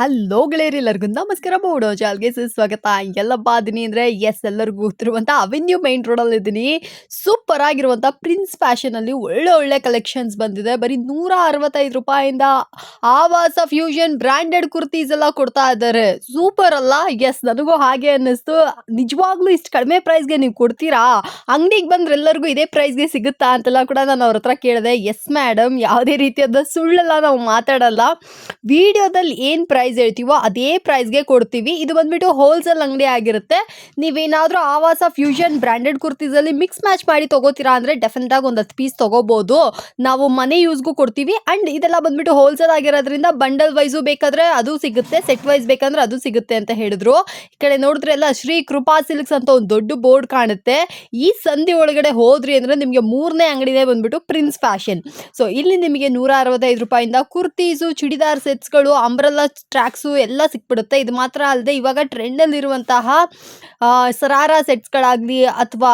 Hello ಗೆಳೆಯರಿ, ಎಲ್ಲರಿಗೂ ನಮಸ್ಕಾರ. ಬೋಡೋ ಜಾಲ್ಗೆ ಸುಸ್ವಾಗತ. ಎಲ್ಲ ಬಾದಿನಿ ಅಂದರೆ ಎಸ್ ಎಲ್ಲರಿಗೂ ಗೊತ್ತಿರುವಂಥ ಅವೆನ್ಯೂ ಮೈನ್ ರೋಡಲ್ಲಿ ಇದ್ದೀನಿ. ಸೂಪರ್ ಆಗಿರುವಂಥ ಪ್ರಿನ್ಸ್ ಫ್ಯಾಷನಲ್ಲಿ ಒಳ್ಳೆ ಒಳ್ಳೆ ಕಲೆಕ್ಷನ್ಸ್ ಬಂದಿದೆ. ಬರೀ ನೂರ ಅರವತ್ತೈದು ರೂಪಾಯಿಂದ ಆವಾಸ ಫ್ಯೂಷನ್ ಬ್ರ್ಯಾಂಡೆಡ್ ಕುರ್ತೀಸ್ ಎಲ್ಲ ಕೊಡ್ತಾ ಇದ್ದಾರೆ. ಸೂಪರ್ ಅಲ್ಲ? ಎಸ್ ನನಗೂ ಹಾಗೆ ಅನ್ನಿಸ್ತು. ನಿಜವಾಗ್ಲೂ ಇಷ್ಟು ಕಡಿಮೆ ಪ್ರೈಸ್ಗೆ ನೀವು ಕೊಡ್ತೀರಾ? ಅಂಗಡಿಗೆ ಬಂದ್ರೆ ಎಲ್ಲರಿಗೂ ಇದೇ ಪ್ರೈಸ್ಗೆ ಸಿಗುತ್ತಾ ಅಂತೆಲ್ಲ ಕೂಡ ನಾನು ಅವ್ರ ಹತ್ರ ಕೇಳಿದೆ. ಎಸ್ ಮ್ಯಾಡಮ್ ಯಾವುದೇ ರೀತಿಯಾದ ಸುಳ್ಳೆಲ್ಲ, ನಾವು ಮಾತಾಡಲ್ಲ. ವಿಡಿಯೋದಲ್ಲಿ ಏನು ಪ್ರೈಸ್ ಹೇಳ್ತೀವೋ ಅದೇ ಪ್ರೈಸ್ಗೆ ಕೊಡ್ತೀವಿ. ಇದು ಬಂದ್ಬಿಟ್ಟು ಹೋಲ್ಸೇಲ್ ಅಂಗಡಿ ಆಗಿರುತ್ತೆ. ನೀವೇನಾದರೂ ಆವಾಸ ಫ್ಯೂಷನ್ ಬ್ರ್ಯಾಂಡೆಡ್ ಕುರ್ತೀಸಲ್ಲಿ ಮಿಕ್ಸ್ ಮ್ಯಾಚ್ ಮಾಡಿ ತೊಗೋತೀರಾ ಅಂದರೆ ಡೆಫಿನೆಟಾಗಿ ಒಂದು ಹತ್ತು ಪೀಸ್ ತೊಗೋಬೋದು. ನಾವು ಮನೆ ಯೂಸ್ಗೂ ಕೊಡ್ತೀವಿ. ಆ್ಯಂಡ್ ಇದೆಲ್ಲ ಬಂದ್ಬಿಟ್ಟು ಹೋಲ್ಸೇಲ್ ಆಗಿರೋದ್ರಿಂದ ಬಂಡಲ್ ವೈಸು ಬೇಕಾದರೆ ಅದು ಸಿಗುತ್ತೆ ಸೆಟ್ ವೈಸ್ ಬೇಕಂದ್ರೆ ಅದು ಸಿಗುತ್ತೆ ಅಂತ ಹೇಳಿದ್ರು. ಈ ಕಡೆ ನೋಡಿದ್ರೆ ಎಲ್ಲ ಶ್ರೀ ಕೃಪಾ ಸಿಲ್ಕ್ಸ್ ಅಂತ ಒಂದು ದೊಡ್ಡ ಬೋರ್ಡ್ ಕಾಣುತ್ತೆ. ಈ ಸಂಧಿ ಒಳಗಡೆ ಹೋದ್ರಿ ಅಂದರೆ ನಿಮಗೆ ಮೂರನೇ ಅಂಗಡಿನೇ ಬಂದ್ಬಿಟ್ಟು ಪ್ರಿನ್ಸ್ ಫ್ಯಾಷನ್ ಸೊ ಇಲ್ಲಿ ನಿಮಗೆ ನೂರ ಅರವತ್ತೈದು ರೂಪಾಯಿಂದ ಕುರ್ತೀಸು ಚೂಡಿದಾರ್ ಸೆಟ್ಸ್ಗಳು ಅಂಬ್ರೆಲ್ಲ ಟ್ರ್ಯಾಕ್ಸು ಎಲ್ಲ ಸಿಕ್ಬಿಡುತ್ತೆ. ಇದು ಮಾತ್ರ ಅಲ್ಲದೆ ಇವಾಗ ಟ್ರೆಂಡಲ್ಲಿರುವಂತಹ ಸರಾರ ಸೆಟ್ಸ್ಗಳಾಗಲಿ ಅಥವಾ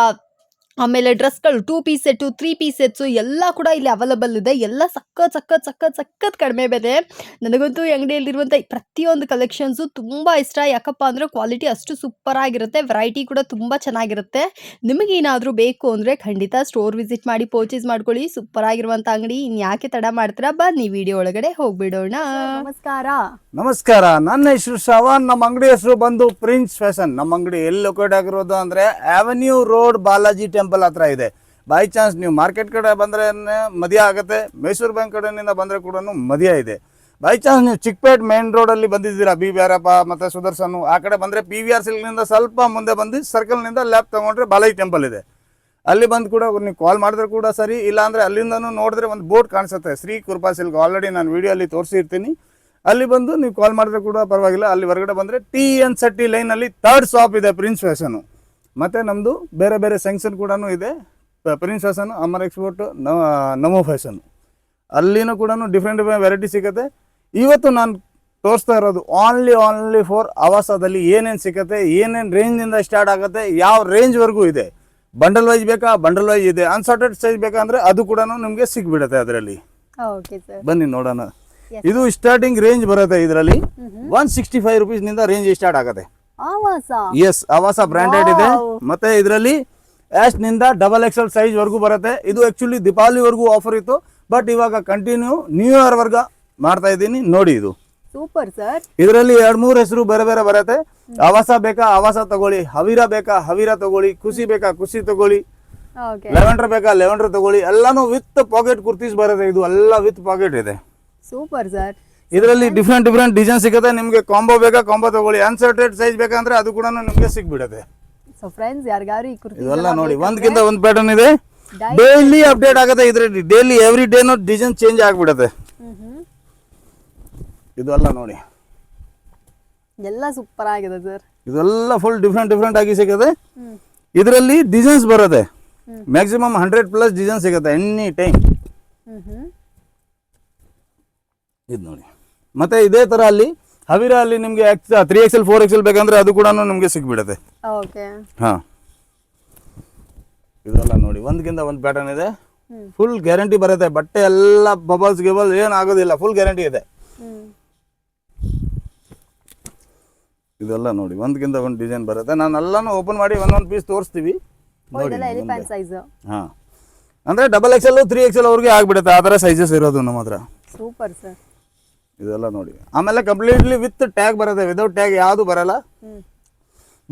ಆಮೇಲೆ ಡ್ರೆಸ್ಗಳು two piece set three piece sets ಎಲ್ಲ ಕೂಡ ಇಲ್ಲಿ ಅವೈಲಬಲ್ ಇದೆ. ಎಲ್ಲ ಸಖತ್ ಸಖತ್ ಸಖತ್ ಸಖತ್ ಕಡಿಮೆ ಬೆಲೆ. ನನಗಂತೂ ಈ ಅಂಗಡಿಯಲ್ಲಿರುವಂಥ ಪ್ರತಿಯೊಂದು ಕಲೆಕ್ಷನ್ಸು ತುಂಬ ಇಷ್ಟ. ಯಾಕಪ್ಪ ಅಂದರೆ ಕ್ವಾಲಿಟಿ ಅಷ್ಟು ಸೂಪರ್ ಆಗಿರುತ್ತೆ. ವೆರೈಟಿ ಕೂಡ ತುಂಬ ಚೆನ್ನಾಗಿರುತ್ತೆ. ನಿಮಗೇನಾದರೂ ಬೇಕು ಅಂದರೆ ಖಂಡಿತ ಸ್ಟೋರ್ ವಿಸಿಟ್ ಮಾಡಿ ಪರ್ಚೇಸ್ ಮಾಡ್ಕೊಳ್ಳಿ. ಸೂಪರ್ ಆಗಿರುವಂಥ ಅಂಗಡಿ. ಇನ್ಯಾಕೆ ತಡ ಮಾಡ್ತೀರಾ? ಬನ್ನಿ ವಿಡಿಯೋ ಒಳಗಡೆ ಹೋಗ್ಬಿಡೋಣ. ನಮಸ್ಕಾರ. ನಮಸ್ಕಾರ. ನನ್ನ ಹೆಸರು ಶ್ರವಣ್ ನಮ್ಮ ಅಂಗಡಿ ಹೆಸರು ಬಂದು ಪ್ರಿನ್ಸ್ ಫ್ಯಾಷನ್ ನಮ್ಮ ಅಂಗಡಿ ಎಲ್ಲಿ ಲೊಕೇಟ್ ಆಗಿರೋದು ಅಂದ್ರೆ ಅವೆನ್ಯೂ ರೋಡ್ ಬಾಲಾಜಿ ಟೆಂಪಲ್ ಹತ್ರ ಇದೆ. ಬೈ ಚಾನ್ಸ್ ನೀವು ಮಾರ್ಕೆಟ್ ಕಡೆ ಬಂದರೆ ಮದಿಯ ಆಗುತ್ತೆ ಮೈಸೂರು ಬ್ಯಾಂಕ್ ಕಡೆಯಿಂದ ಬಂದರೆ ಕೂಡ ಮದಿಯ ಇದೆ. ಬೈ ಚಾನ್ಸ್ ನೀವು ಚಿಕ್ಕಪೇಟ್ ಮೇನ್ ರೋಡಲ್ಲಿ ಬಂದಿದ್ದೀರಾ ಬಿ ಬ್ಯಾರಪ್ಪ ಮತ್ತು ಸುದರ್ಶನ್ ಆ ಕಡೆ ಬಂದರೆ ಪಿ ವಿ ಆರ್ ಸಿಲ್ಕ್ನಿಂದ ಸ್ವಲ್ಪ ಮುಂದೆ ಬಂದು ಸರ್ಕಲ್ನಿಂದ ಲ್ಯಾಪ್ ತೊಗೊಂಡ್ರೆ ಬಾಲಾಜಿ ಟೆಂಪಲ್ ಇದೆ. ಅಲ್ಲಿ ಬಂದು ಕೂಡ ನೀವು ಕಾಲ್ ಮಾಡಿದ್ರೆ ಕೂಡ ಸರಿ, ಇಲ್ಲಾಂದರೆ ಅಲ್ಲಿಂದನೂ ನೋಡಿದ್ರೆ ಒಂದು ಬೋರ್ಡ್ ಕಾಣಿಸುತ್ತೆ. ಶ್ರೀ ಕೃಪಾ ಸಿಲ್ಕ್ ಆಲ್ರೆಡಿ ನಾನು ವಿಡಿಯೋಲಿ ತೋರಿಸಿರ್ತೀನಿ. ಅಲ್ಲಿ ಬಂದು ನೀವು ಕಾಲ್ ಮಾಡಿದ್ರೆ ಕೂಡ ಪರವಾಗಿಲ್ಲ. ಅಲ್ಲಿ ಹೊರಗಡೆ ಬಂದರೆ ಟಿ ಎನ್ ಸಟ್ಟಿ ಲೈನಲ್ಲಿ ಥರ್ಡ್ ಶಾಪ್ ಇದೆ ಪ್ರಿನ್ಸ್ ಫ್ಯಾಷನು ಮತ್ತು ನಮ್ಮದು ಬೇರೆ ಬೇರೆ ಸ್ಯಾಂಕ್ಷನ್ ಕೂಡ ಇದೆ. Prince Fashion Amar export Namo Fashion ಅಲ್ಲಿನೂ ಕೂಡ ಡಿಫ್ರೆಂಟ್ ಡಿಫ್ರೆಂಟ್ ವೆರೈಟಿ ಸಿಗುತ್ತೆ. ಇವತ್ತು ನಾನು ತೋರಿಸ್ತಾ ಇರೋದು ಆನ್ಲಿ ಆನ್ಲಿ ಫಾರ್ ಆವಾಸದಲ್ಲಿ ಏನೇನು ಸಿಗುತ್ತೆ ಏನೇನು ರೇಂಜಿಂದ ಸ್ಟಾರ್ಟ್ ಆಗುತ್ತೆ ಯಾವ ರೇಂಜ್ವರೆಗೂ ಇದೆ. ಬಂಡಲ್ ವೈಸ್ ಬೇಕಾ ಬಂಡಲ್ ವೈಸ್ ಇದೆ. ಅನ್ಸಾರ್ಟೆಡ್ ಸೈಜ್ ಬೇಕಂದ್ರೆ ಅದು ಕೂಡ ನಿಮಗೆ ಸಿಕ್ಬಿಡುತ್ತೆ ಅದರಲ್ಲಿ. ಬನ್ನಿ ನೋಡೋಣ. ಇದು ಸ್ಟಾರ್ಟಿಂಗ್ ರೇಂಜ್ ಬರುತ್ತೆ ಇದರಲ್ಲಿ. ಒನ್ ಸಿಕ್ಸ್ಟಿ ಫೈವ್ ರುಪೀಸ್ನಿಂದ ರೇಂಜ್ ಸ್ಟಾರ್ಟ್ ಆಗುತ್ತೆ. ಎಸ್ ಆವಾಸ ಬ್ರಾಂಡೆಡ್ ಇದೆ. ಮತ್ತೆ ಇದರಲ್ಲಿ ಆಶ್ನಿಂದ ಡಬಲ್ ಎಕ್ಸೆಲ್ ಸೈಜ್ ವರ್ಗೂ ಬರುತ್ತೆ. ಇದು ಆಕ್ಚುಲಿ ದೀಪಾವಳಿವರೆಗೂ ಆಫರ್ ಇತ್ತು. ಬಟ್ ಇವಾಗ ಕಂಟಿನ್ಯೂ ನ್ಯೂ ಇಯರ್ ವರ್ಗ ಮಾಡ್ತಾ ಇದ್ದೀನಿ. ನೋಡಿ ಇದು. ಸೂಪರ್ ಸರ್ ಇದರಲ್ಲಿ ಎರಡ್ ಮೂರು ಹೆಸರು ಬೇರೆ ಬೇರೆ ಬರುತ್ತೆ. ಆವಾಸ ಬೇಕಾ? ಆವಾಸ ತಗೊಳ್ಳಿ. ಹವಿರ ಬೇಕಾ? ಹವಿರ ತಗೊಳ್ಳಿ. ಖುಷಿ ಬೇಕಾ? ಖುಷಿ ತಗೊಳ್ಳಿ. ಲೆವೆಂಡರ್ ಬೇಕಾ? ಲೆವೆಂಡರ್ ತಗೊಳ್ಳಿ. ಎಲ್ಲಾನು ವಿತ್ ಪಾಕೆಟ್ ಕುರ್ತೀಸ್ ಬರುತ್ತೆ. ಇದು ಎಲ್ಲ ವಿತ್ ಪಾಕೆಟ್ ಇದೆ. ಸೂಪರ್ ಸರ್ ಇದರಲ್ಲಿ ಡಿಫ್ರೆಂಟ್ ಡಿಫ್ರೆಂಟ್ ಡಿಸೈನ್ ಸಿಗುತ್ತೆ. ನಿಮಗೆ ಕಾಂಬೋ ಬೇಕಾ ಕಾಂಬೋ ತಗೊಳ್ಳಿ. ಅನ್ಸರ್ಟೆಡ್ ಸೈಜ್ ಬೇಕಂದ್ರೆ ಅದು ಕೂಡ ನಿಮಗೆ ಸಿಗ್ಬಿಡುತ್ತೆ. ಸೊ ಫ್ರೆಂಡ್ಸ್ ಯಾರಿಗಾರು ಈ ಕುರ್ತಿ ಇದೆಲ್ಲ ನೋಡಿ ಒಂದ್ಕಿಂತ ಒಂದು ಪ್ಯಾಟರ್ನ್ ಇದೆ. ಡೈಲಿ ಅಪ್ಡೇಟ್ ಆಗುತ್ತೆ ಇದರಲ್ಲಿ. ಡೈಲಿ ಎವ್ರಿ ಡೇನು ಡಿಸೈನ್ ಚೇಂಜ್ ಆಗ್ಬಿಡುತ್ತೆ. ಇದೆಲ್ಲ ನೋಡಿ. ಎಲ್ಲ ಸೂಪರ್ ಆಗಿದೆ ಸರ್ ಇದೆಲ್ಲ ಫುಲ್ ಡಿಫ್ರೆಂಟ್ ಡಿಫ್ರೆಂಟ್ ಆಗಿ ಸಿಗುತ್ತೆ. ಇದರಲ್ಲಿ ಡಿಸೈನ್ಸ್ ಬರುತ್ತೆ. ಮ್ಯಾಕ್ಸಿಮಮ್ ಹಂಡ್ರೆಡ್ ಪ್ಲಸ್ ಡಿಸೈನ್ ಸಿಗುತ್ತೆ ಎನಿ ಟೈಮ್ ಇದು ನೋಡಿ. ಮತ್ತೆ ಇದೇ ತರ ಅಲ್ಲಿ ಹವಿರ ಅಲ್ಲಿ ನಿಮಗೆ ತ್ರೀ ಎಕ್ಸೆಲ್ ಫೋರ್ ಎಕ್ಸೆಲ್ ಬೇಕಂದ್ರೆ ಅದು ಕೂಡ ನಿಮಗೆ ಸಿಕ್ಬಿಡುತ್ತೆ ಹಾ. ಇದೆಲ್ಲ ನೋಡಿ ಒಂದ್ಕಿಂತ ಒಂದು ಪ್ಯಾಟರ್ನ್ ಇದೆ. ಫುಲ್ ಗ್ಯಾರಂಟಿ ಬರುತ್ತೆ ಬಟ್ಟೆ ಎಲ್ಲ ಬಬಲ್ಸ್ ಗಿಬಲ್ ಏನು ಆಗೋದಿಲ್ಲ ಫುಲ್ ಗ್ಯಾರಂಟಿ ಇದೆ ಇದೆಲ್ಲ ನೋಡಿ ಒಂದ್ಕಿಂತ ಒಂದು ಡಿಸೈನ್ ಬರುತ್ತೆ. ನಾನು ಎಲ್ಲಾನು ಓಪನ್ ಮಾಡಿ ಒಂದೊಂದು ಪೀಸ್ ತೋರಿಸ್ತೀವಿ. ಹಾ. ಅಂದ್ರೆ ಡಬಲ್ ಎಕ್ಸೆಲ್ ತ್ರೀ ಎಕ್ಸೆಲ್ ಅವ್ರಿಗೆ ಆಗ್ಬಿಡುತ್ತೆ ಆ ಥರ ಸೈಜಸ್ ಇರೋದು ನಮ್ಮ ಹತ್ರ. Super sir. ಇದೆಲ್ಲ ನೋಡಿ. ಆಮೇಲೆ ಕಂಪ್ಲೀಟ್ಲಿ ವಿತ್ ಟ್ಯಾಗ್ ಬರುತ್ತೆ. ವಿದೌಟ್ ಟ್ಯಾಗ್ ಯಾವುದು ಬರಲ್ಲ.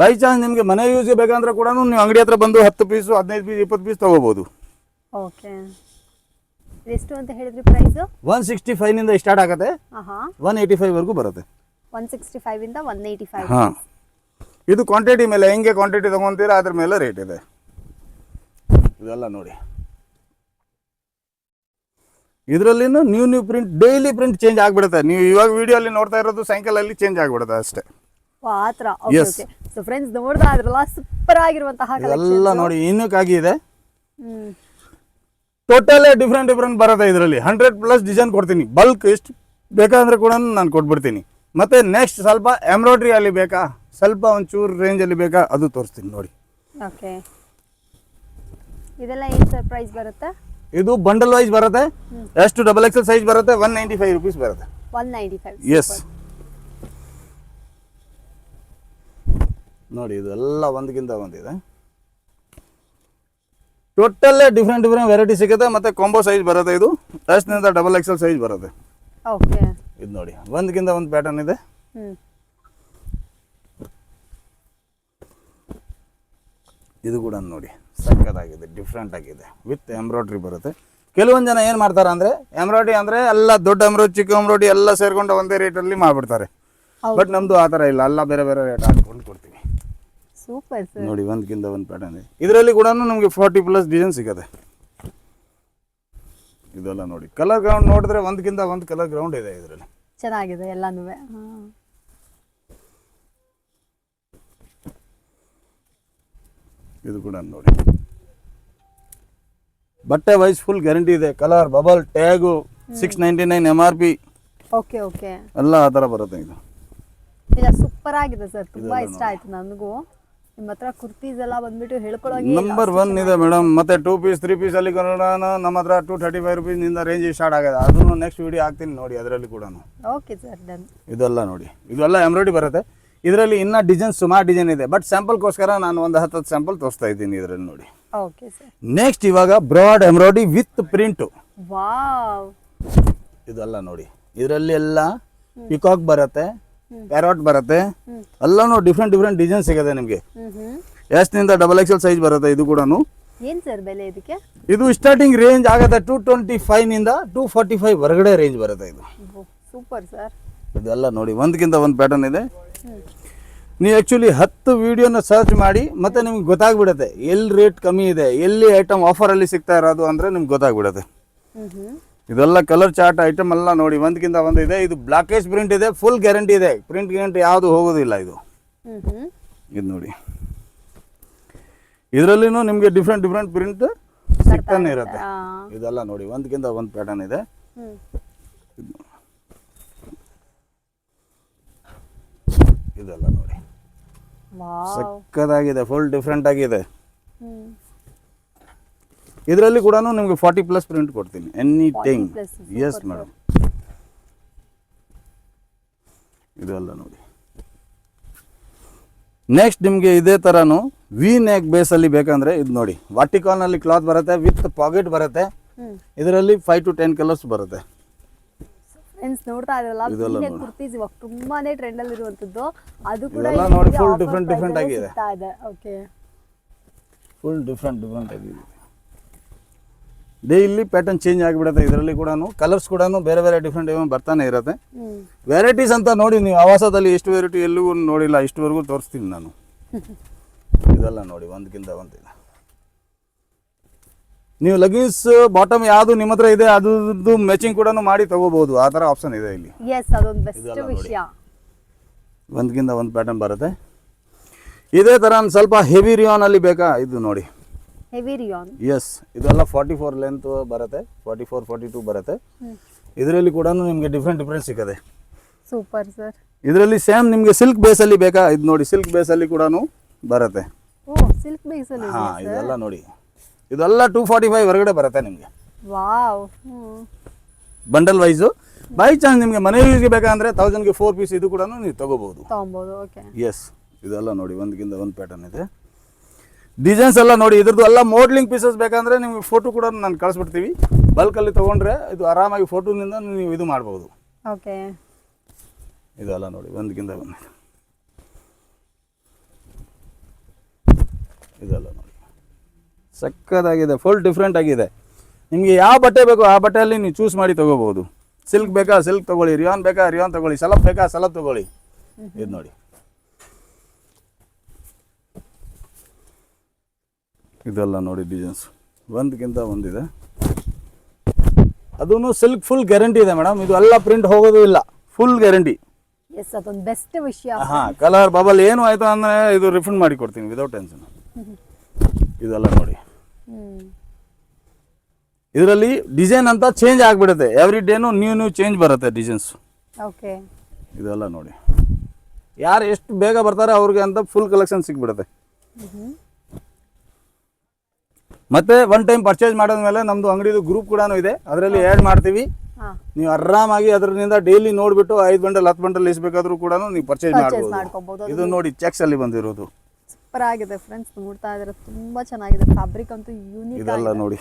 ಬೈ ಚಾನ್ಸ್ ನಿಮಗೆ ಮನೆ ಯೂಸ್ಗೆ ಬೇಕಂದ್ರೆ ಕೂಡ ನೀವು ಅಂಗಡಿ ಹತ್ರ ಬಂದು ಹತ್ತು ಪೀಸ್ ಹದಿನೈದು ಪೀಸ್ ಇಪ್ಪತ್ತು ಪೀಸ್ ತಗೋಬಹುದು ಓಕೆ ಎಷ್ಟು ಅಂತ ಹೇಳಿದ್ರಿ ಪ್ರೈಸ್ ಒನ್ ಸಿಕ್ಸ್ಟಿ ಫೈವ್ನಿಂದ ಸ್ಟಾರ್ಟ್ ಆಗುತ್ತೆ. ಒನ್ ಏಯ್ಟಿ ಫೈವ್ವರೆಗೂ ಬರುತ್ತೆ. ಒನ್ ಸಿಕ್ಸ್ಟಿ ಫೈವ್ ಇಂದ ಒನ್ ಏಯ್ಟಿ ಫೈವ್ ಹಾಂ. ಇದು ಕ್ವಾಂಟಿಟಿ ಮೇಲೆ ಹೆಂಗೆ ಕ್ವಾಂಟಿಟಿ ತಗೊಂತೀರಾ ಅದ್ರ ಮೇಲೆ ರೇಟ್ ಇದೆ. ಇದೆಲ್ಲ ನೋಡಿ. ಇದರಲ್ಲಿನೂ new new print daily print change ಆಗ್ಬಿಡುತ್ತೆ. ನೀವು ಇವಾಗ ವಿಡಿಯೋ ಅಲ್ಲಿ ನೋಡ್ತಾ ಇರೋದು ಸಾಯಂಕಾಲಲ್ಲಿ ಚೇಂಜ್ ಆಗ್ಬಿಡುತ್ತೆ ಅಷ್ಟೇ. ಪಾತ್ರ. ಸೊ ಫ್ರೆಂಡ್ಸ್ ನೋಡ್ತಾ ಇದ್ರಲ್ಲ ಸೂಪರ್ ಆಗಿರುವಂತಹ ಎಲ್ಲ ನೋಡಿ ಇನ್ನಕ್ಕಾಗಿದೆ ಟೋಟಲ್ ಡಿಫ್ರೆಂಟ್ ಡಿಫ್ರೆಂಟ್ ಬರುತ್ತೆ ಇದರಲ್ಲಿ. ಹಂಡ್ರೆಡ್ ಪ್ಲಸ್ ಡಿಸೈನ್ ಕೊಡ್ತೀನಿ. ಬಲ್ಕ್ ಎಷ್ಟು ಬೇಕಾದ್ರೆ ಕೂಡ ನಾನು ಕೊಟ್ಬಿಡ್ತೀನಿ. ಮತ್ತೆ ನೆಕ್ಸ್ಟ್ ಸ್ವಲ್ಪ ಎಂಬ್ರಾಯ್ಡ್ರಿ ಅಲ್ಲಿ ಬೇಕಾ? ಸ್ವಲ್ಪ ಒಂಚೂರು ರೇಂಜಲ್ಲಿ ಬೇಕಾ? ಅದು ತೋರಿಸ್ತೀನಿ ನೋಡಿ. ಓಕೆ ಇದೆಲ್ಲ ಏನು ಸರ್ ಪ್ರೈಸ್ ಬರುತ್ತೆ? ಇದು ಬಂಡಲ್ ವೈಸ್ ಬರುತ್ತೆ. ಎಷ್ಟು ಡಬಲ್ ಎಕ್ಸೆಲ್ ಸೈಜ್ ಬರುತ್ತೆ. ಒನ್ ನೈಂಟಿ ಫೈವ್ ರುಪೀಸ್ ಬರುತ್ತೆ. ಒನ್ ನೈಂಟಿ ಫೈವ್ ಎಸ್ ನೋಡಿ ಇದೆಲ್ಲ ಒಂದಕ್ಕಿಂತ ಒಂದಿದೆ. ಟೋಟಲ್ ಡಿಫ್ರೆಂಟ್ ಡಿಫ್ರೆಂಟ್ ವೆರೈಟಿ ಸಿಗುತ್ತೆ. ಮತ್ತೆ ಕಾಂಬೋ ಸೈಜ್ ಬರುತ್ತೆ ಇದು. ಎಷ್ಟನಿಂದ ಡಬಲ್ ಎಕ್ಸೆಲ್ ಸೈಜ್ ಬರುತ್ತೆ. ಓಕೆ ಇದು ನೋಡಿ ಒಂದಕ್ಕಿಂತ ಒಂದು ಪ್ಯಾಟರ್ನ್ ಇದೆ. ಇದು ಕೂಡ ನೋಡಿ. ಸಕ್ಕತ್ತಾಗಿದೆ ಡಿಫ್ರೆಂಟ್ ಆಗಿದೆ. ವಿತ್ ಎಂಬ್ರಾಯ್ಡ್ರಿ ಬರುತ್ತೆ. ಕೆಲವೊಂದು ಜನ ಏನು ಮಾಡ್ತಾರೆ ಅಂದರೆ ಎಂಬ್ರಾಯ್ಡ್ರಿ ಅಂದರೆ ಎಲ್ಲ ದೊಡ್ಡ ಎಂಬ್ರಾಯ್ಡ್ ಚಿಕ್ಕ ಎಂಬ್ರಾಯ್ಡ್ರಿ ಎಲ್ಲ ಸೇರ್ಕೊಂಡು ಒಂದೇ ರೇಟಲ್ಲಿ ಮಾಡಿಬಿಡ್ತಾರೆ. ಬಟ್ ನಮ್ಮದು ಆ ಥರ ಇಲ್ಲ. ಎಲ್ಲ ಬೇರೆ ಬೇರೆ ರೇಟ್ ಹಾಕ್ಕೊಂಡು ಕೊಡ್ತೀವಿ. ಸೂಪರ್ ನೋಡಿ ಒಂದಕ್ಕಿಂತ ಒಂದು ಪ್ಯಾಟರ್ನ್ ಇದೆ. ಇದರಲ್ಲಿ ಕೂಡ ನಮಗೆ ಫಾರ್ಟಿ ಪ್ಲಸ್ ಡಿಸೈನ್ ಸಿಗುತ್ತೆ. ಇದೆಲ್ಲ ನೋಡಿ. ಕಲರ್ ಗ್ರೌಂಡ್ ನೋಡಿದ್ರೆ ಒಂದಕ್ಕಿಂತ ಒಂದು ಕಲರ್ ಗ್ರೌಂಡ್ ಇದೆ ಇದರಲ್ಲಿ. ಚೆನ್ನಾಗಿದೆ ಎಲ್ಲಾನು ಇದು ಕೂಡ ನೋಡಿ. ಬಟ್ಟೆ ವೈಸ್ ಫುಲ್ ಗ್ಯಾರಂಟಿ ಇದೆ. Colour bubble tag six ninety nine M R P okay okay ಎಲ್ಲ ಆ ಥರ ಬರುತ್ತೆ ಇದು. ಇಲ್ಲ ಸೂಪರ್ ಆಗಿದೆ ಸರ್. ತುಂಬಾ ಇಷ್ಟ ಆಯ್ತು ನನಗೂ. ನಿಮ್ಮ ಹತ್ರ ಕುರ್ತೀಸ್ ಎಲ್ಲ ಬಂದ್ಬಿಟ್ಟು ಹೇಳ್ಕೊಳಗೆ ನಂಬರ್ ಒನ್ ಇದೆ ಮೇಡಮ್ ಮತ್ತೆ ಟೂ ಪೀಸ್ ತ್ರೀ ಪೀಸ್ ಅಲ್ಲಿ ಕೊಡೋಣ ನಮ್ಮ ಹತ್ರ ಟೂ ಥರ್ಟಿ ಫೈವ್ ರುಪೀಸ್ನಿಂದ ರೇಂಜ್ ಸ್ಟಾರ್ಟ್ ಆಗಿದೆ. ಅದನ್ನು ನೆಕ್ಸ್ಟ್ ವಿಡಿಯೋ ಹಾಕ್ತೀನಿ ನೋಡಿ ಅದರಲ್ಲಿ ಕೂಡ ಓಕೆ ಸರ್ ಡನ್ ಇದೆಲ್ಲ ನೋಡಿ. ಇದೆಲ್ಲ ಎಂಬ್ರಾಯ್ಡಿ ಬರುತ್ತೆ. ಇದರಲ್ಲಿ ಇನ್ನ ಡಿಸೈನ್ ಸುಮಾರು ಡಿಸೈನ್ ಇದೆ. ಬಟ್ ಸ್ಯಾಂಪಲ್ಗೋಸ್ಕರ ನಾನು ಒಂದು ಹತ್ತು ಸ್ಯಾಂಪಲ್ ತೋರಿಸ್ತಾ ಇದ್ದೀನಿ ಇದರಲ್ಲಿ ನೋಡಿ. ನೆಕ್ಸ್ಟ್ ಇವಾಗ ಬ್ರಾಡ್ ಎಂಬ್ರಾಯ್ಡಿ ವಿತ್ ಪ್ರಿಂಟ್ ಇದೆಲ್ಲ ನೋಡಿ. ಇದರಲ್ಲಿ ಎಲ್ಲ ಪಿಕಾಕ್ ಬರುತ್ತೆ ಪ್ಯಾರಾಟ್ ಬರುತ್ತೆ ಎಲ್ಲಾನು ಡಿಫ್ರೆಂಟ್ ಡಿಫ್ರೆಂಟ್ ಡಿಸೈನ್ ಸಿಗುತ್ತೆ ನಿಮಗೆ. ಎಸ್ನಿಂದ ಡಬಲ್ ಎಕ್ಸೆಲ್ ಸೈಜ್ ಬರುತ್ತೆ ಇದು ಕೂಡ ಏನ್ ಸರ್ ಬೆಲೆ ಇದಕ್ಕೆ? ಇದು ಸ್ಟಾರ್ಟಿಂಗ್ ರೇಂಜ್ ಆಗುತ್ತೆ ಟೂ ಟ್ವೆಂಟಿ ಫೈವ್ನಿಂದ ಟೂ ಫಾರ್ಟಿ ಫೈವ್ ಹೊರಗಡೆ ರೇಂಜ್ ಬರುತ್ತೆ ಇದು. ಸೂಪರ್ ಸರ್ ಇದೆಲ್ಲ ನೋಡಿ ಒಂದಕ್ಕಿಂತ ಒಂದು ಪ್ಯಾಟರ್ನ್ ಇದೆ. ನೀವು ಆ್ಯಕ್ಚುಲಿ ಹತ್ತು ವಿಡಿಯೋನ ಸರ್ಚ್ ಮಾಡಿ ಮತ್ತೆ ನಿಮ್ಗೆ ಗೊತ್ತಾಗ್ಬಿಡುತ್ತೆ. ಎಲ್ಲಿ ರೇಟ್ ಕಮ್ಮಿ ಇದೆ ಎಲ್ಲಿ ಐಟಮ್ ಆಫರಲ್ಲಿ ಸಿಗ್ತಾ ಇರೋದು ಅಂದರೆ ನಿಮ್ಗೆ ಗೊತ್ತಾಗ್ಬಿಡುತ್ತೆ. ಇದೆಲ್ಲ ಕಲರ್ ಚಾರ್ಟ್ ಐಟಮ್ ಎಲ್ಲ ನೋಡಿ ಒಂದಕ್ಕಿಂತ ಒಂದು ಇದೆ ಇದು ಬ್ಲಾಕೇಜ್ ಪ್ರಿಂಟ್ ಇದೆ ಫುಲ್ ಗ್ಯಾರಂಟಿ ಇದೆ. ಪ್ರಿಂಟ್ ಗ್ಯಾರಂಟಿ ಯಾವುದು ಹೋಗೋದಿಲ್ಲ ಇದು. ಇದು ನೋಡಿ. ಇದರಲ್ಲಿನೂ ನಿಮಗೆ ಡಿಫ್ರೆಂಟ್ ಡಿಫ್ರೆಂಟ್ ಪ್ರಿಂಟ್ ಸಿಗ್ತಾನೆ ಇರುತ್ತೆ. ಇದೆಲ್ಲ ನೋಡಿ ಒಂದಕ್ಕಿಂತ ಒಂದು ಪ್ಯಾಟರ್ನ್ ಇದೆ. ಹ್ಮ್. ಇದೆಲ್ಲ ನೋಡಿ. ಸಕ್ಕದಾಗಿದೆ ಫುಲ್ ಡಿಫ್ರೆಂಟ್ ಆಗಿದೆ. ಇದರಲ್ಲಿ ಕೂಡ ನಿಮಗೆ ಫಾರ್ಟಿ ಪ್ಲಸ್ ಪ್ರಿಂಟ್ ಕೊಡ್ತೀನಿ. ಎನಿಥಿಂಗ್ ಎಸ್ ಮೇಡಮ್ ಇದೆಲ್ಲ ನೋಡಿ. ನೆಕ್ಸ್ಟ್ ನಿಮಗೆ ಇದೇ ಥರನು ವಿ ನೆಕ್ ಬೇಸಲ್ಲಿ ಬೇಕಂದ್ರೆ ಇದು ನೋಡಿ. ವಾಟಿಕಾಲ್ನಲ್ಲಿ ಕ್ಲಾತ್ ಬರುತ್ತೆ ವಿತ್ ಪಾಕೆಟ್ ಬರುತ್ತೆ. ಇದರಲ್ಲಿ ಫೈವ್ ಟು ಟೆನ್ ಕಲರ್ಸ್ ಬರುತ್ತೆ. ಫ್ರೆಂಡ್ಸ್ ನೋಡ್ತಾ ಇದ್ರಲ್ಲ ಕುರ್ತೀಸ್ ಇವಾಗ ತುಂಬಾನೇ ಟ್ರೆಂಡ್ ಅಲ್ಲಿ ಇರುವಂತದ್ದು ಅದು ಕೂಡ ಇದೆಲ್ಲ ನೋಡಿ ಫುಲ್ ಡಿಫರೆಂಟ್ ಅಲ್ಲೇ ಆಗಿದೆ. ಸಿಗ್ತಾ ಇದೆ. ಓಕೆ ಫುಲ್ ಡಿಫ್ರೆಂಟ್ ಡಿಫ್ರೆಂಟ್ ಆಗಿದೆ. ಡೈಲಿ ಪ್ಯಾಟರ್ನ್ ಚೇಂಜ್ ಆಗಿಬಿಡುತ್ತೆ. ಇದರಲ್ಲಿ ಕೂಡ ಕಲರ್ಸ್ ಕೂಡ ಬೇರೆ ಬೇರೆ ಡಿಫ್ರೆಂಟ್ ಬರ್ತಾನೆ ಇರುತ್ತೆ. ವೆರೈಟೀಸ್ ಅಂತ ನೋಡಿ ನೀವು ಆವಾಸದಲ್ಲಿ ಎಷ್ಟು ವೆರೈಟಿ ಎಲ್ಲೂ ನೋಡಿಲ್ಲ ಇಷ್ಟುವರೆಗೂ ತೋರಿಸ್ತೀನಿ ನಾನು. ಇದೆಲ್ಲ ನೋಡಿ ಒಂದಕ್ಕಿಂತ ಒಂದಿದೆ ನೀವು ಲಗೀಸ್ ಬಾಟಮ್ ಯಾವುದು ನಿಮ್ಮ ಹತ್ರ ಇದೆ ಅದು ಮ್ಯಾಚಿಂಗ್ ಕೂಡ ಮಾಡಿ ತಗೋಬಹುದು ಆ ಥರ ಆಪ್ಷನ್ ಇದೆ ಇಲ್ಲಿ. ಎಸ್ ಅದೊಂದು ಬೆಸ್ಟ್ ನೋಡಿ. ವಿಷಯ. ಒಂದಕ್ಕಿಂತ ಒಂದು ಪ್ಯಾಟರ್ನ್ ಬರುತ್ತೆ. ಇದೇ ತರ ಒಂದ್ ಸ್ವಲ್ಪ ಹೆವಿ ರಿಯಾನಲ್ಲಿ ಬೇಕಾ? ಇದು ನೋಡಿ. ಹೆವಿ ರಿಯಾನ್ ಎಸ್ ಇದೆಲ್ಲ ಫಾರ್ಟಿ ಫೋರ್ ಲೆಂತ್ ಬರುತ್ತೆ. ಫಾರ್ಟಿ ಫೋರ್ ಫಾರ್ಟಿ ಟೂ ಬರುತ್ತೆ ಇದರಲ್ಲಿ ಕೂಡ ನಿಮಗೆ ಡಿಫ್ರೆಂಟ್ ಡಿಫ್ರೆಂಟ್ ಸಿಗುತ್ತೆ ಸೂಪರ್ ಸರ್ ಇದರಲ್ಲಿ ಸೇಮ್ ನಿಮಗೆ ಸಿಲ್ಕ್ ಬೇಸಲ್ಲಿ ಬೇಕಾ? ಇದು ನೋಡಿ ಸಿಲ್ಕ್ ಬೇಸಲ್ಲಿ ಕೂಡ ಬರುತ್ತೆ. ಓ ಸಿಲ್ಕ್ ಬೇಸ್ ಅಲ್ಲಿ ಹಾಂ ಇದೆಲ್ಲ ನೋಡಿ. ಇದೆಲ್ಲ ಟೂ ಫಾರ್ಟಿ ಫೈವ್ ಹೊರಗಡೆ ಬರುತ್ತೆ ನಿಮಗೆ. Wow. Bundle wise by chance ನಿಮಗೆ ಮನೆ ಯೂಸ್ಗೆ ಬೇಕಂದ್ರೆ ತೌಸಂಡ್ಗೆ ಫೋರ್ ಪೀಸ್ ಇದು ಕೂಡ ನೀವು ತಗೋಬಹುದು ತಗೊಬೋದು ಓಕೆ ಎಸ್ ಇದೆಲ್ಲ ನೋಡಿ ಒಂದಕ್ಕಿಂತ ಒಂದು ಪ್ಯಾಟರ್ನ್ ಇದೆ. ಡಿಸೈನ್ಸ್ ಎಲ್ಲ ನೋಡಿ ಇದ್ರದ್ದು ಎಲ್ಲ ಮೋಡ್ಲಿಂಗ್ ಪೀಸಸ್ ಬೇಕಂದ್ರೆ ನಿಮಗೆ ಫೋಟೋ ಕೂಡ ನಾನು ಕಳಿಸ್ಬಿಡ್ತೀವಿ. ಬಲ್ಕಲ್ಲಿ ತೊಗೊಂಡ್ರೆ ಇದು ಆರಾಮಾಗಿ ಫೋಟೋನಿಂದ ನೀವು ಇದು ಮಾಡ್ಬೋದು. ಓಕೆ ಇದೆಲ್ಲ ನೋಡಿ ಒಂದಕ್ಕಿಂತ ಒಂದು. ಇದೆಲ್ಲ ನೋಡಿ. ಸಕ್ಕತ್ತಾಗಿದೆ ಫುಲ್ ಡಿಫ್ರೆಂಟ್ ಆಗಿದೆ. ನಿಮಗೆ ಯಾವ ಬಟ್ಟೆ ಬೇಕೋ ಆ ಬಟ್ಟೆಯಲ್ಲಿ ನೀವು ಚೂಸ್ ಮಾಡಿ ತೊಗೋಬೋದು ಸಿಲ್ಕ್ ಬೇಕಾ ಸಿಲ್ಕ್ ತೊಗೊಳ್ಳಿ ರಿಯಾನ್ ಬೇಕಾ ರಿಯಾನ್ ತೊಗೊಳ್ಳಿ ಸಲಪ್ ಬೇಕಾ ಸಲಪ್ ತೊಗೊಳ್ಳಿ. ಇದು ನೋಡಿ. ಇದೆಲ್ಲ ನೋಡಿ ಡಿಸೈನ್ಸ್ ಒಂದಕ್ಕಿಂತ ಒಂದಿದೆ. ಅದೂ ಸಿಲ್ಕ್ ಫುಲ್ ಗ್ಯಾರಂಟಿ ಇದೆ ಮೇಡಮ್ ಇದು ಎಲ್ಲ ಪ್ರಿಂಟ್ ಹೋಗೋದು ಇಲ್ಲ. ಫುಲ್ ಗ್ಯಾರಂಟಿ ಎಸ್ ಅದೊಂದು ಬೆಸ್ಟ್ ವಿಷಯ ಹಾ ಕಲರ್ ಬಬಲ್ ಏನು ಆಯ್ತು ಅಂದ್ರೆ ಇದು ರಿಫಂಡ್ ಮಾಡಿ ಕೊಡ್ತೀನಿ ವಿದೌಟ್ ಟೆನ್ಷನ್ ಇದೆಲ್ಲ ನೋಡಿ. ಇದರಲ್ಲಿ ಡಿಸೈನ್ ಅಂತ ಚೇಂಜ್ ಆಗ್ಬಿಡುತ್ತೆ. ಎವ್ರಿ ಡೇನು ನ್ಯೂ ನ್ಯೂ ಚೇಂಜ್ ಬರುತ್ತೆ ಡಿಸೈನ್ಸ್ ಓಕೆ. ಇದೆಲ್ಲ ನೋಡಿ. ಯಾರು ಎಷ್ಟು ಬೇಗ ಬರ್ತಾರೆ ಅವ್ರಿಗೆ ಅಂತ ಫುಲ್ ಕಲೆಕ್ಷನ್ ಸಿಕ್ಬಿಡುತ್ತೆ ಮತ್ತೆ ಒನ್ ಟೈಮ್ ಪರ್ಚೇಸ್ ಮಾಡಿದ್ಮೇಲೆ ನಮ್ದು ಅಂಗಡಿದು ಗ್ರೂಪ್ ಕೂಡ ಇದೆ. ಅದರಲ್ಲಿ ಆ್ಯಡ್ ಮಾಡ್ತೀವಿ. ನೀವು ಆರಾಮಾಗಿ ಅದರಿಂದ ಡೈಲಿ ನೋಡ್ಬಿಟ್ಟು ಐದು ಬಂಡಲ್ ಹತ್ತು ಬಂಡಲ್ ಇಸ್ಬೇಕಾದ್ರೂ ಬೇಕಾದರೂ ಕೂಡ ನೀವು ಪರ್ಚೇಸ್ ಮಾಡ್ಬೋದು. ಇದು ನೋಡಿ ಚೆಕ್ಸ್ ಅಲ್ಲಿ ಬಂದಿರೋದು. ಸೂಪರ್ ಆಗಿದೆ ಫ್ರೆಂಡ್ಸ್ ನೋಡ್ತಾ ಇದ್ರೆ ತುಂಬಾ ಚೆನ್ನಾಗಿದೆ. ಫ್ಯಾಬ್ರಿಕ್ ಅಂತೂ ಯೂನಿಕ್ ಇದೆಲ್ಲ ನೋಡಿ.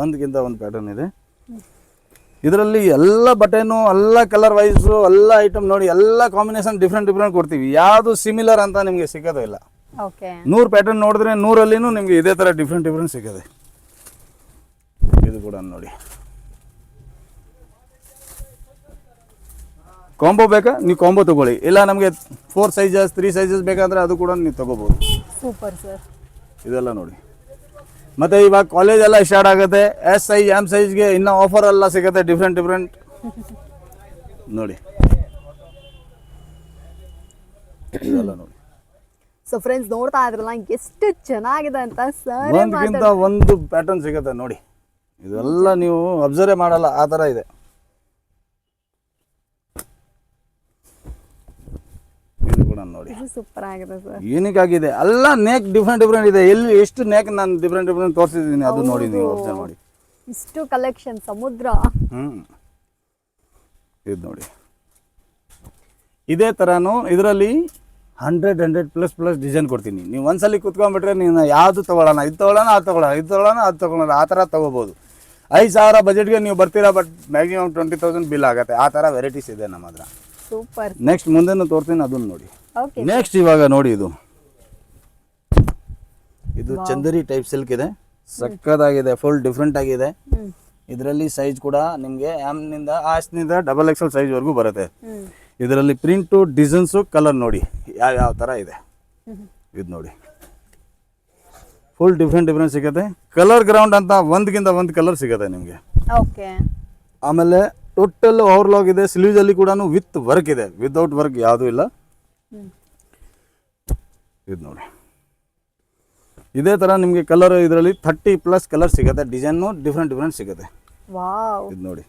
ಒಂದ್ಗಿಂತ ಒಂದು ಪ್ಯಾಟರ್ನ್ ಇದೆ. ಇದರಲ್ಲಿ ಎಲ್ಲ ಬಟನ್ ಎಲ್ಲ ಕಲರ್ ವೈಸು ಎಲ್ಲ ಐಟಮ್ ನೋಡಿ ಎಲ್ಲ ಕಾಂಬಿನೇಷನ್ ಡಿಫ್ರೆಂಟ್ ಡಿಫ್ರೆಂಟ್ ಕೊಡ್ತೀವಿ. ಯಾವುದು ಸಿಮಿಲರ್ ಅಂತ ನಿಮಗೆ ಸಿಗೋದೇ ಇಲ್ಲ. ಓಕೆ ನೂರು ಪ್ಯಾಟರ್ನ್ ನೋಡಿದ್ರೆ ನೂರಲ್ಲಿನೂ ನಿಮಗೆ ಇದೇ ಥರ ಡಿಫ್ರೆಂಟ್ ಡಿಫ್ರೆಂಟ್ ಸಿಗುತ್ತೆ ಇದು ಕೂಡ ನೋಡಿ. ಕಾಂಬೋ ಬೇಕಾ? ನೀವು ಕಾಂಬೋ ತಗೊಳ್ಳಿ. ಇಲ್ಲ ನಮಗೆ ಫೋರ್ ಸೈಜಸ್ ತ್ರೀ ಸೈಜಸ್ ಬೇಕಂದ್ರೆ ಅದು ಕೂಡ ನೀವು ತಗೋಬೋದು. ಸೂಪರ್ ಸರ್ ಇದೆಲ್ಲ ನೋಡಿ. ಮತ್ತೆ ಇವಾಗ ಕಾಲೇಜ್ ಎಲ್ಲ ಸ್ಟಾರ್ಟ್ ಆಗುತ್ತೆ. ಎಸ್ ಸೈಜ್ ಎಂ ಸೈಜ್ಗೆ ಇನ್ನೂ ಆಫರ್ ಎಲ್ಲ ಸಿಗುತ್ತೆ ಡಿಫ್ರೆಂಟ್ ಡಿಫ್ರೆಂಟ್ ನೋಡಿ. ಇದೆಲ್ಲ ನೋಡಿ. ಸೊ ಫ್ರೆಂಡ್ಸ್ ನೋಡ್ತಾ ಇದ್ರಲ್ಲ ಎಷ್ಟು ಚೆನ್ನಾಗಿದೆ ಅಂತ ಸರ್ ಒಂದಕ್ಕಿಂತ ಒಂದು ಪ್ಯಾಟರ್ನ್ ಸಿಗುತ್ತೆ ನೋಡಿ. ಇದೆಲ್ಲ ನೀವು ಅಬ್ಸರ್ವ್ ಮಾಡಲ್ಲ ಆ ಥರ ಇದೆ. ಇದು ಸೂಪರ್ ಆಗಿದೆ ಸರ್ ಯೂನಿಕ್ ಆಗಿದೆ ಎಲ್ಲ ನೇಕ್ ಡಿಫ್ರೆಂಟ್ ಡಿಫ್ರೆಂಟ್ ಇದೆ. ಎಲ್ಲಿ ಎಷ್ಟು ನೇಕ್ ನಾನು ಡಿಫ್ರೆಂಟ್ ಡಿಫ್ರೆಂಟ್ ತೋರಿಸಿದ್ದೀನಿ ಅದು ನೋಡಿ ನೀವು ಅಬ್ಸರ್ವ್ ಮಾಡಿ. ಇಷ್ಟು ಕಲೆಕ್ಷನ್ ಸಮುದ್ರ. ಹ್ಮ್. ಇದು ನೋಡಿ. ಇದೇ ಥರನೂ ಇದರಲ್ಲಿ hundred hundred plus plus design ಕೊಡ್ತೀನಿ. ನೀವು ಒಂದ್ಸಲಿ ಕುತ್ಕೊಂಡ್ಬಿಟ್ರೆ ನೀನು ಯಾವುದು ತೊಗೊಳ್ಳೋಣ? ಇದು ತೊಗೊಳ್ಳೋಣ ಅದು ತೊಗೊಳ್ಳೋಣ ಇದು ತೊಗೊಳ್ಳೋಣ ಅದು ತೊಗೊಳ್ಳೋಣ ಆ ಥರ ತೊಗೋಬೋದು. ಐದು ಸಾವಿರ ಬಜೆಟ್ಗೆ ನೀವು ಬರ್ತೀರಾ but maximum twenty thousand bill ಆಗುತ್ತೆ. ಆ ಥರ ವೆರೈಟೀಸ್ ಇದೆ ನಮ್ಮ ಹತ್ರ. ಸೂಪರ್ ನೆಕ್ಸ್ಟ್ ಮುಂದೆನೂ ತೋರ್ತೀನಿ ಅದನ್ನು ನೋಡಿ. ಓಕೆ ನೆಕ್ಸ್ಟ್ ಇವಾಗ ನೋಡಿ ಇದು. ಇದು ಚಂದರಿ ಟೈಪ್ ಸಿಲ್ಕ್ ಇದೆ. ಸಕ್ಕದಾಗಿದೆ ಫುಲ್ ಡಿಫ್ರೆಂಟ್ ಆಗಿದೆ. ಇದರಲ್ಲಿ ಸೈಜ್ ಕೂಡ ನಿಮಗೆ ನಿಂದ ಆಸ್ನಿಂದ ಡಬಲ್ ಎಕ್ಸೆಲ್ ಸೈಜ್ವರೆಗೂ ಬರುತ್ತೆ. ಇದರಲ್ಲಿ ಪ್ರಿಂಟು ಡಿಸೈನ್ಸು ಕಲರ್ ನೋಡಿ ಯಾವ ಯಾವ ಥರ ಇದೆ. ಇದು ನೋಡಿ. ಫುಲ್ ಡಿಫ್ರೆಂಟ್ ಡಿಫ್ರೆಂಟ್ ಸಿಗುತ್ತೆ. ಕಲರ್ ಗ್ರೌಂಡ್ ಅಂತ ಒಂದ್ಗಿಂತ ಒಂದು ಕಲರ್ ಸಿಗುತ್ತೆ ನಿಮಗೆ. ಓಕೆ ಆಮೇಲೆ ಟೋಟಲ್ ಓವರ್ಲಾಗ್ ಇದೆ ಸ್ಲೀವ್ಸಲ್ಲಿ ಕೂಡ ವಿತ್ ವರ್ಕ್ ಇದೆ. ವಿತೌಟ್ ವರ್ಕ್ ಯಾವುದೂ ಇಲ್ಲ. ಇದು ನೋಡಿ. ಇದೇ ಥರ ನಿಮಗೆ ಕಲರ್ ಇದರಲ್ಲಿ ಥರ್ಟಿ ಪ್ಲಸ್ ಕಲರ್ ಸಿಗುತ್ತೆ. ಡಿಸೈನು ಡಿಫ್ರೆಂಟ್ ಡಿಫ್ರೆಂಟ್ ಸಿಗುತ್ತೆ. ಇದು ನೋಡಿ.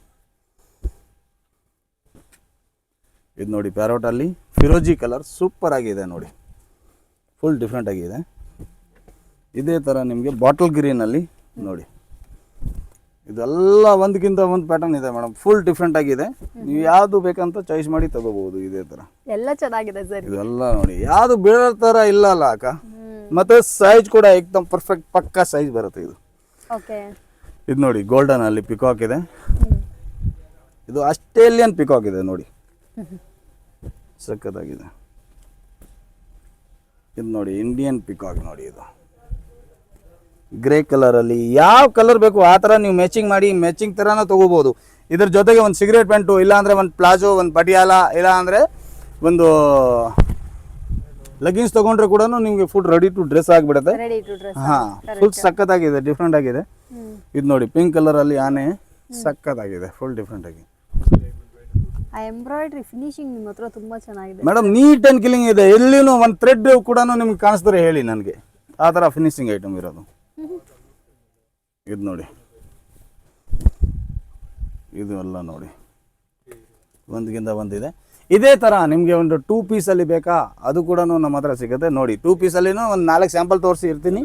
ಇದು ನೋಡಿ ಪ್ಯಾರೋಟಲ್ಲಿ ಫಿರೋಜಿ ಕಲರ್ ಸೂಪರ್ ಆಗಿದೆ ನೋಡಿ. ಫುಲ್ ಡಿಫ್ರೆಂಟ್ ಆಗಿದೆ. ಇದೇ ಥರ ನಿಮಗೆ ಬಾಟಲ್ ಗ್ರೀನಲ್ಲಿ ನೋಡಿ. ಇದೆಲ್ಲ ಒಂದಕ್ಕಿಂತ ಒಂದು ಪ್ಯಾಟರ್ನ್ ಇದೆ ಮೇಡಮ್ ಫುಲ್ ಡಿಫ್ರೆಂಟ್ ಆಗಿದೆ. ನೀವು ಯಾವುದು ಬೇಕಂತ ಚಾಯ್ಸ್ ಮಾಡಿ ತಗೋಬಹುದು ಇದೇ ತರ. ಎಲ್ಲ ಚೆನ್ನಾಗಿದೆ ಸರ್. ಇದೆಲ್ಲ ನೋಡಿ ಯಾವುದು ಬೇರೆ ತರ ಇಲ್ಲ ಅಲ್ಲ ಅಕ್ಕ. ಮತ್ತೆ ಸೈಜ್ ಕೂಡ ಏಕ್ದಮ್ ಪರ್ಫೆಕ್ಟ್ ಪಕ್ಕಾ ಸೈಜ್ ಬರುತ್ತೆ ಇದು. ಓಕೆ. ಇದು ನೋಡಿ ಗೋಲ್ಡನ್ ಅಲ್ಲಿ ಪಿಕಾಕ್ ಇದೆ. ಇದು ಆಸ್ಟ್ರೇಲಿಯನ್ ಪಿಕಾಕ್ ಇದೆ ನೋಡಿ. ಸಕ್ಕತ್ತಾಗಿದೆ ಇದು ನೋಡಿ ಇಂಡಿಯನ್ ಪಿಕಾಕ್ ನೋಡಿ ಇದು. ಗ್ರೇ ಕಲರಲ್ಲಿ ಯಾವ ಕಲರ್ ಬೇಕು ಆ ಥರ ನೀವು ಮ್ಯಾಚಿಂಗ್ ಮಾಡಿ ಮ್ಯಾಚಿಂಗ್ ಥರನೂ ತೊಗೋಬೋದು. ಇದ್ರ ಜೊತೆಗೆ ಒಂದು ಸಿಗರೇಟ್ ಪ್ಯಾಂಟು ಇಲ್ಲಾಂದರೆ ಒಂದು ಪ್ಲಾಜೋ ಒಂದು ಪಟಿಯಾಲ ಇಲ್ಲ ಅಂದರೆ ಒಂದು ಲಗಿನ್ಸ್ ತೊಗೊಂಡ್ರೆ ಕೂಡ ನಿಮಗೆ ಫುಡ್ ರೆಡಿ ಟು ಡ್ರೆಸ್ ಆಗಿಬಿಡುತ್ತೆ. ಹಾಂ ಫುಲ್ ಸಖತ್ತಾಗಿದೆ ಡಿಫ್ರೆಂಟ್ ಆಗಿದೆ. ಇದು ನೋಡಿ ಪಿಂಕ್ ಕಲರಲ್ಲಿ ಆನೆ ಸಕ್ಕತ್ತಾಗಿದೆ ಫುಲ್ ಡಿಫ್ರೆಂಟ್ ಆಗಿ. ಎಂಬ್ರಾಯ್ಡ್ರಿ ಫಿನಿಶಿಂಗ್ ನಿಮ್ಮ ಹತ್ರ ತುಂಬಾ ಚೆನ್ನಾಗಿದೆ. ಮೇಡಮ್ ನೀಟ್ ಆ್ಯಂಡ್ ಕಿಲಿಂಗ್ ಇದೆ. ಎಲ್ಲಿನೂ ಒಂದು ಥ್ರೆಡ್ ಕೂಡ ನಿಮ್ಗೆ ಕಾಣಿಸ್ತಾರೆ ಹೇಳಿ ನನಗೆ. ಆ ಥರ ಫಿನಿಶಿಂಗ್ ಐಟಮ್ ಇರೋದು. ಇದು ನೋಡಿ. ಇದು ಎಲ್ಲ ನೋಡಿ. ಒಂದಕ್ಕಿಂತ ಒಂದಿದೆ. ಇದೇ ಥರ ನಿಮಗೆ ಒಂದು ಟೂ ಪೀಸಲ್ಲಿ ಬೇಕಾ? ಅದು ಕೂಡ ನಮ್ಮ ಹತ್ರ ಸಿಗುತ್ತೆ. ನೋಡಿ ಟೂ ಪೀಸಲ್ಲಿನೂ ಒಂದು ನಾಲ್ಕು ಸ್ಯಾಂಪಲ್ ತೋರಿಸಿ ಇರ್ತೀನಿ.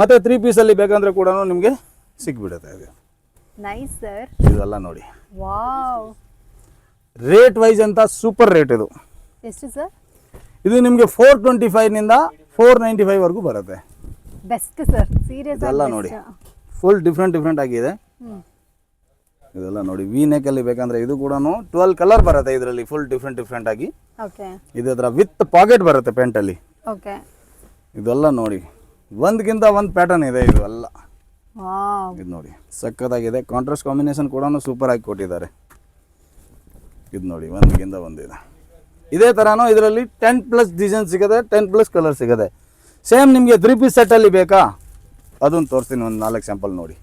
ಮತ್ತು ತ್ರೀ ಪೀಸಲ್ಲಿ ಬೇಕಂದ್ರೆ ಕೂಡ ನಿಮಗೆ ಸಿಕ್ಬಿಡುತ್ತೆ ಇದು. ನೈಸ್ ಸರ್ ಇದೆಲ್ಲ ನೋಡಿ. ರೇಟ್ ವೈಸ್ ಅಂತ ಸೂಪರ್ ರೇಟ್ ಇದು. ಎಷ್ಟು ಸರ್ ಇದು ನಿಮಗೆ ಫೋರ್ ಟ್ವೆಂಟಿ ಫೈವ್ನಿಂದ ಫೋರ್ ನೈಂಟಿ ಫೈವ್ವರೆಗೂ ಬರುತ್ತೆ. ಬೆಸ್ಟ್ ಸರ್ ಸೀರಿಯಸ್ ಎಲ್ಲ ನೋಡಿ. ಫುಲ್ ಡಿಫ್ರೆಂಟ್ ಡಿಫ್ರೆಂಟ್ ಆಗಿದೆ. ಇದೆಲ್ಲ ನೋಡಿ ವಿ ನೆಕ್ಕಲ್ಲಿ ಬೇಕಂದ್ರೆ ಇದು ಕೂಡ ಟ್ವೆಲ್ ಕಲರ್ ಬರುತ್ತೆ ಇದರಲ್ಲಿ ಫುಲ್ ಡಿಫ್ರೆಂಟ್ ಡಿಫ್ರೆಂಟ್ ಆಗಿ. ಓಕೆ ಇದು ಅದರ ವಿತ್ ಪಾಕೆಟ್ ಬರುತ್ತೆ ಪ್ಯಾಂಟಲ್ಲಿ ಓಕೆ ಇದೆಲ್ಲ ನೋಡಿ ಒಂದ್ಗಿಂತ ಒಂದು ಪ್ಯಾಟರ್ನ್ ಇದೆ ಇದು ಎಲ್ಲ. ಇದು ನೋಡಿ ಸಕ್ಕತ್ತಾಗಿದೆ ಕಾಂಟ್ರಾಸ್ಟ್ ಕಾಂಬಿನೇಷನ್ ಕೂಡ ಸೂಪರ್ ಆಗಿ ಕೊಟ್ಟಿದ್ದಾರೆ. ಇದು ನೋಡಿ ಒಂದ್ಗಿಂತ ಒಂದಿದೆ ಇದೇ. ಥರನೂ ಇದರಲ್ಲಿ ಟೆನ್ ಪ್ಲಸ್ ಡಿಸೈನ್ ಸಿಗುತ್ತೆ ಟೆನ್ ಪ್ಲಸ್ ಕಲರ್ ಸಿಗುತ್ತೆ ಸೇಮ್ ನಿಮಗೆ ತ್ರೀ ಪೀಸ್ ಸೆಟ್ಟಲ್ಲಿ ಬೇಕಾ? ಅದನ್ನು ತೋರಿಸ್ತೀನಿ ಒಂದು ನಾಲ್ಕು ಸ್ಯಾಂಪಲ್ ನೋಡಿ.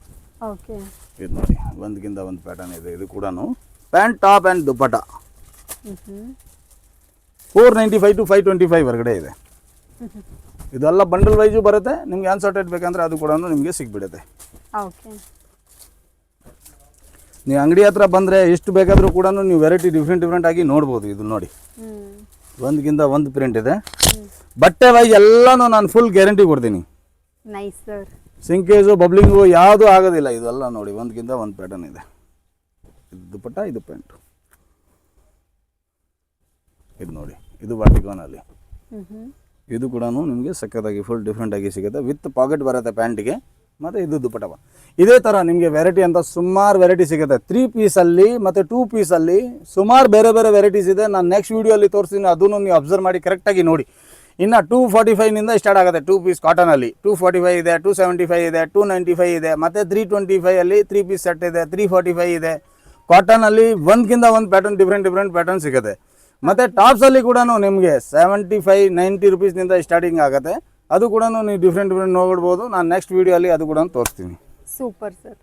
ಓಕೆ ಇದು ನೋಡಿ ಒಂದಕ್ಕಿಂತ ಒಂದು ಪ್ಯಾಟರ್ನ್ ಇದೆ ಇದು ಕೂಡ pant top and dupatta four ninety five to five twenty five ಹೊರಗಡೆ ಇದೆ. ಇದೆಲ್ಲ ಬಂಡಲ್ ವೈಸು ಬರುತ್ತೆ ನಿಮ್ಗೆ ಅನ್ಸರ್ಟೆಡ್ ಬೇಕಂದ್ರೆ ಅದು ಕೂಡ ನಿಮಗೆ ಸಿಕ್ಬಿಡುತ್ತೆ ಓಕೆ ನೀವು ಅಂಗಡಿ ಹತ್ರ ಬಂದರೆ ಎಷ್ಟು ಬೇಕಾದರೂ ಕೂಡ ನೀವು ವೆರೈಟಿ ಡಿಫ್ರೆಂಟ್ ಡಿಫ್ರೆಂಟ್ ಆಗಿ ನೋಡ್ಬೋದು ಇದು ನೋಡಿ. ಒಂದಕ್ಕಿಂತ ಒಂದು ಪ್ರಿಂಟ್ ಇದೆ. ಬಟ್ಟೆ ವೈಸ್ ಎಲ್ಲನೂ ನಾನು ಫುಲ್ ಗ್ಯಾರಂಟಿ ಕೊಡ್ತೀನಿ. ನೈಸ್ ಸರ್ ಸಿಂಕೇಜು ಬಬ್ಲಿಂಗು ಯಾವುದೂ ಆಗೋದಿಲ್ಲ. ಇದೆಲ್ಲ ನೋಡಿ ಒಂದಕ್ಕಿಂತ ಒಂದು ಪ್ಯಾಟರ್ನ್ ಇದೆ. ಇದು ದುಪ್ಪಟ್ಟ ಇದು ಪ್ಯಾಂಟು ಇದು ನೋಡಿ ಇದು ಬಾಟಿಕೋನಲ್ಲಿ ಇದು ಕೂಡ ನಿಮಗೆ ಸಕ್ಕತ್ತಾಗಿ ಫುಲ್ ಡಿಫ್ರೆಂಟಾಗಿ ಸಿಗುತ್ತೆ. ವಿತ್ ಪಾಕೆಟ್ ಬರುತ್ತೆ ಪ್ಯಾಂಟಿಗೆ ಮತ್ತು ಇದು ದುಪಟವ ಇದೇ ಥರ ನಿಮಗೆ ವೆರೈಟಿ ಅಂತ ಸುಮಾರು ವೆರೈಟಿ ಸಿಗುತ್ತೆ. ತ್ರೀ ಪೀಸಲ್ಲಿ ಮತ್ತು ಟೂ ಪೀಸಲ್ಲಿ ಸುಮಾರು ಬೇರೆ ಬೇರೆ ವೆರೈಟೀಸ್ ಇದೆ. ನಾನು ನೆಕ್ಸ್ಟ್ ವೀಡಿಯೋಲಿ ತೋರಿಸ್ತೀನಿ. ಅದನ್ನು ನೀವು ಅಬ್ಸರ್ವ್ ಮಾಡಿ ಕರೆಕ್ಟಾಗಿ ನೋಡಿ. ಇನ್ನು ಟೂ ಫಾರ್ಟಿ ಫೈವ್ನಿಂದ ಸ್ಟಾರ್ಟ್ ಆಗುತ್ತೆ ಟೂ ಪೀಸ್ ಕಾಟನಲ್ಲಿ ಟೂ ಫಾರ್ಟಿ ಫೈವ್ ಇದೆ ಟೂ ಸೆವೆಂಟಿ ಫೈವ್ ಇದೆ ಟೂ ನೈಂಟಿ ಫೈವ್ ಇದೆ, ಮತ್ತು ತ್ರೀ ಟ್ವೆಂಟಿ ಫೈವಲ್ಲಿ ತ್ರೀ ಪೀಸ್ ಸೆಟ್ ಇದೆ ತ್ರೀ ಫಾರ್ಟಿ ಫೈವ್ ಇದೆ. ಕಾಟನಲ್ಲಿ ಒಂದ್ಕಿಂತ ಒಂದು ಪ್ಯಾಟರ್ನ್ ಡಿಫ್ರೆಂಟ್ ಡಿಫ್ರೆಂಟ್ ಪ್ಯಾಟರ್ನ್ ಸಿಗುತ್ತೆ. ಮತ್ತು ಟಾಪ್ಸಲ್ಲಿ ಕೂಡ ನಿಮಗೆ ಸೆವೆಂಟಿ ಫೈವ್ ನೈಂಟಿ ರುಪೀಸ್ನಿಂದ ಸ್ಟಾರ್ಟಿಂಗ್ ಆಗುತ್ತೆ. ಅದು ಕೂಡ ನೀವು ಡಿಫ್ರೆಂಟ್ ಡಿಫ್ರೆಂಟ್ ನೋಡ್ಬೋದು. ನಾನು ನೆಕ್ಸ್ಟ್ ವೀಡಿಯೋಲಿ ಅದು ಕೂಡ ತೋರಿಸ್ತೀನಿ. Super sir